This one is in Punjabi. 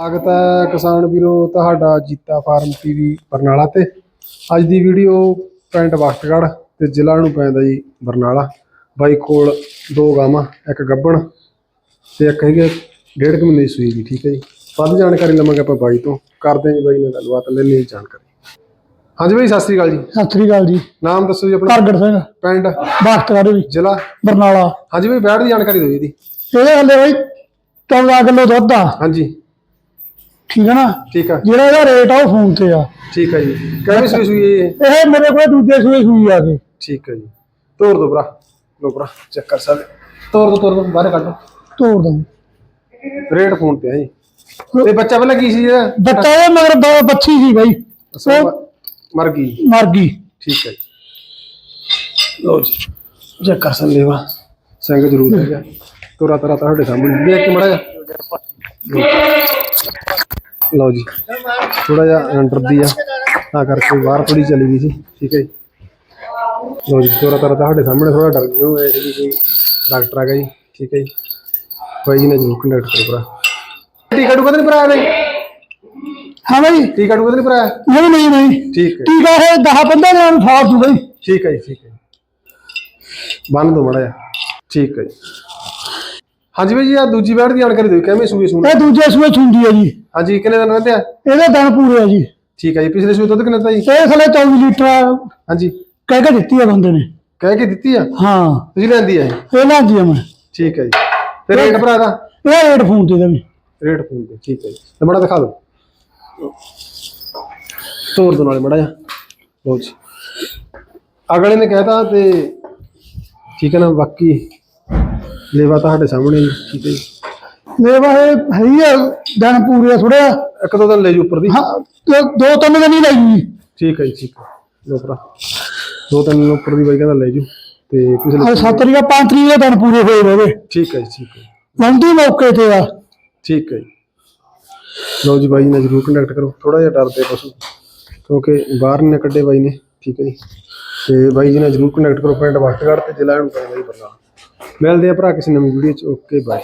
ਸਵਾਗਤ ਹੈ ਕਿਸਾਨ ਵੀਰੋ ਤੁਹਾਡਾ ਜੀਤਾ ਫਾਰਮ ਟੀਵੀ ਬਰਨਾਲਾ ਤੇ। ਅੱਜ ਦੀ ਵੀਡੀਓ ਪਿੰਡ ਵਕਤਗੜ੍ਹ ਤੇ ਜ਼ਿਲ੍ਹਾ ਨੂੰ ਪੈਂਦਾ ਜੀ ਬਰਨਾਲਾ। ਬਾਈ ਕੋਲ ਦੋ ਗਾਵਾਂ ਇੱਕ ਗੱਬਣ ਤੇ ਇੱਕ ਹੈਗੇ ਡੇਢ ਕੁ ਮਹੀਨੇ ਦੀ ਸੂਈ ਜੀ ਠੀਕ ਹੈ ਜੀ। ਵੱਧ ਜਾਣਕਾਰੀ ਲਵਾਂਗੇ ਆਪਾਂ ਬਾਈ ਤੋਂ। ਕਰਦੇ ਹਾਂ ਜੀ ਬਾਈ ਨਾਲ ਗੱਲਬਾਤ ਲੈ ਲਈ ਜਾਣਕਾਰੀ। ਹਾਂਜੀ ਬਾਈ ਸਤਿ ਸ੍ਰੀ ਅਕਾਲ ਜੀ। ਸਤਿ ਸ੍ਰੀ ਅਕਾਲ ਜੀ। ਨਾਮ ਦੱਸੋ ਜੀ ਆਪਣਾ। ਪ੍ਰਗਟ ਸਿੰਘ। ਪਿੰਡ? ਬਾਖਤਗੜ੍ਹ ਵੀ ਜ਼ਿਲ੍ਹਾ? ਬਰਨਾਲਾ। ਹਾਂਜੀ ਬਾਈ ਬੈਠ ਦੀ ਜਾਣਕਾਰੀ ਦਿਓ ਜੀ ਇਹਦੀ। ਹੱਲੇ ਬਈ 14 ਕਿਲੋ ਦੁੱਧ ਆ। ਹਾਂਜੀ। ਠੀਕ ਹੈ ਨਾ? ਠੀਕ ਆ। ਜਿਹੜਾ ਇਹਦਾ ਰੇਟ ਆ ਉਹ ਫੋਨ ਤੇ ਆ। ਠੀਕ ਹੈ ਜੀ। ਕਿਹੜੀ ਸੂਈ ਸੂਈ ਹੈ ਇਹ? ਇਹ ਮੇਰੇ ਕੋਲ ਦੂਜੇ ਸੂਏ ਸੂਈ ਆ ਕੇ ਠੀਕ ਹੈ ਜੀ। ਤੋਰ ਦੋ ਭਰਾ। ਲੋ ਭਰਾ ਚੈੱਕ ਕਰ ਸਕਦੇ ਤੋਰ ਦੋ ਤੋਰ ਦੋ ਬਾਹਰ ਕੱਢੋ ਤੋੜ ਦਾਂ। ਰੇਟ ਫੋਨ ਤੇ ਹੈ ਜੀ। ਤੇ ਬੱਚਾ ਪਹਿਲਾਂ ਕੀ ਸੀ ਇਹਦਾ? ਬੱਚਾ ਇਹ ਮਗਰ ਬ- ਬੱਚੀ ਸੀ ਬਈ। ਮ- ਮਰ ਗਈ। ਮਰ ਗਈ। ਠੀਕ ਹੈ ਜੀ। ਲੋ ਜੀ ਚੈੱਕ ਕਰ ਸਕਦੇ ਵਾ ਸਿੰਘ ਜ਼ਰੂਰ ਹੈਗਾ। ਤੋਰਾ ਤਰਾ ਤੁਹਾਡੇ ਸਾਹਮਣੇ। ਦੇਖ ਕੇ ਮੜਾ ਲਓ ਜੀ ਥੋੜਾ ਜਿਹਾ ਅੰਡਰ ਦੀ ਆ ਤਾਂ ਕਰਕੇ ਬਾਹਰ ਥੋੜੀ ਚਲੀ ਗਈ ਸੀ ਠੀਕ ਹੈ ਜੀ। ਲਓ ਜੀ ਤੋਰਾ ਤਰਾ ਤੁਹਾਡੇ ਸਾਹਮਣੇ ਥੋੜਾ ਡਰ ਗਿਆ ਹੋਇਆ ਜੀ ਕੋਈ ਡਾਕਟਰ ਆ ਗਿਆ ਜੀ ਠੀਕ ਹੈ ਜੀ। ਭਾਈ ਜੀ ਨੇ ਜ਼ਰੂਰ ਕੰਟੈਕਟ ਕਰੋ ਭਰਾ। ਟੀਕਾ ਟੂਕਾ ਤਾਂ ਨਹੀਂ ਦੇ? ਹਾਂ ਬਈ। ਟੀਕਾ ਟੂਕਾ ਤਾਂ ਨਹੀਂ ਨਹੀਂ ਨਹੀਂ ਨਹੀਂ। ਠੀਕ ਹੈ। ਆ ਇਹ 10 15 ਦਿਨਾਂ ਨੂੰ ਫਾੜ ਦੂ ਬਈ ਠੀਕ ਹੈ ਜੀ ਠੀਕ ਹੈ। ਬੰਨ ਦੋ ਮੜਾ ਠੀਕ ਹੈ ਜੀ। ਹਾਂਜੀ ਭਾਈ ਜੀ ਆ ਦੂਜੀ ਬੈਠ ਦੀ ਜਾਣਕਾਰੀ ਦਿਓ ਕਿਵੇਂ ਸੂਏ ਸੂਣ ਇਹ ਦੂਜੇ ਸੂਏ ਛੁੰਦੀ ਆ ਜੀ। ਹਾਂਜੀ ਕਿੰਨੇ ਦਿਨ ਰਹਿੰਦੇ ਆ? ਇਹਦੇ ਦਿਨ ਪੂਰੇ ਆ ਜੀ। ਠੀਕ ਹੈ ਜੀ ਪਿਛਲੇ ਸੂਏ ਦੁੱਧ ਕਿੰਨਾ ਦਿੱਤਾ ਜੀ? ਇਹ ਥਲੇ 24 ਲੀਟਰ ਹਾਂਜੀ। ਕਹਿ ਕੇ ਦਿੱਤੀ ਆ ਬੰਦੇ ਨੇ। ਕਹਿ ਕੇ ਦਿੱਤੀ ਆ? ਹਾਂ। ਤੁਸੀਂ ਲੈਂਦੀ ਆ ਇਹ? ਇਹ ਲੈਂਦੀ ਆ ਮੈਂ। ਠੀਕ ਹੈ ਜੀ। ਤੇ ਰੇਟ ਭਰਾ ਦਾ? ਇਹ ਰੇਟ ਫੋਨ ਤੇ ਦਾ ਵੀ। ਰੇਟ ਫੋਨ ਤੇ ਠੀਕ ਹੈ ਜੀ। ਤੇ ਮੜਾ ਦਿਖਾ ਦਿਓ। ਤੋਰ ਦੋ ਨਾਲੇ ਮੜਾ ਜਾ ਲਓ ਜੀ। ਅਗਲੇ ਨੇ ਕਹਿਤਾ ਤੇ ਠੀਕ ਹੈ ਨਾ ਬਾਕੀ ਲੇਵਾ ਤੁਹਾਡੇ ਸਾਹਮਣੇ ਹੀ, ਠੀਕ ਹੈ ਜੀ। ਮੇਵਾ ਇਹ ਹੈਗੀ ਆ ਦਿਨ ਪੂਰੇ ਥੋੜਾ ਇੱਕ ਦੋ ਦਿਨ ਲੈ ਜੂ ਉੱਪਰ ਦੀ। ਹਾਂ ਦੋ ਤਿੰਨ ਦਿਨ ਹੀ ਲੱਗੀ ਠੀਕ ਹੈ ਜੀ ਠੀਕ ਹੈ। ਲੋ ਭਰਾ। ਦੋ ਤਿੰਨ ਦਿਨ ਉੱਪਰ ਦੀ ਬਾਈ ਕਹਿੰਦਾ ਲੈ ਜੂ ਤੇ ਪਿਛਲੇ ਅੱਜ 7 ਤਰੀਕ ਆ, ਪੰਜ ਤਰੀਕ ਦੇ ਦਿਨ ਪੂਰੇ ਹੋਏ ਹੋਵੇ ਠੀਕ ਹੈ ਜੀ ਠੀਕ ਹੈ। ਵੰਡੀ ਮੌਕੇ ਤੇ ਆ। ਠੀਕ ਹੈ ਜੀ। ਲਓ ਜੀ ਬਾਈ ਨਾਲ ਜਰੂਰ ਕੰਟੈਕਟ ਕਰੋ। ਥੋੜਾ ਜਿਹਾ ਡਰਦੇ ਪਸ਼ੂ। ਕਿਉਂਕਿ ਬਾਹਰ ਨੇ ਕੱਢੇ ਬਾਈ ਨੇ। ਠੀਕ ਹੈ ਜੀ। ਤੇ ਬਾਈ ਜੀ ਨਾਲ ਜਰੂਰ ਕੰਟੈਕਟ ਕਰੋ। ਪਿੰਡ ਵਕਤਗੜ੍ਹ ਤੇ ਜ਼ਿਲ੍ਹਾ ਨੂੰ ਜੀ ਬਰਨਾਲਾ। ਮਿਲਦੇ ਆ ਭਰਾ ਕਿਸੇ ਨਵੀਂ ਵੀਡੀਓ ਚ। Okay bye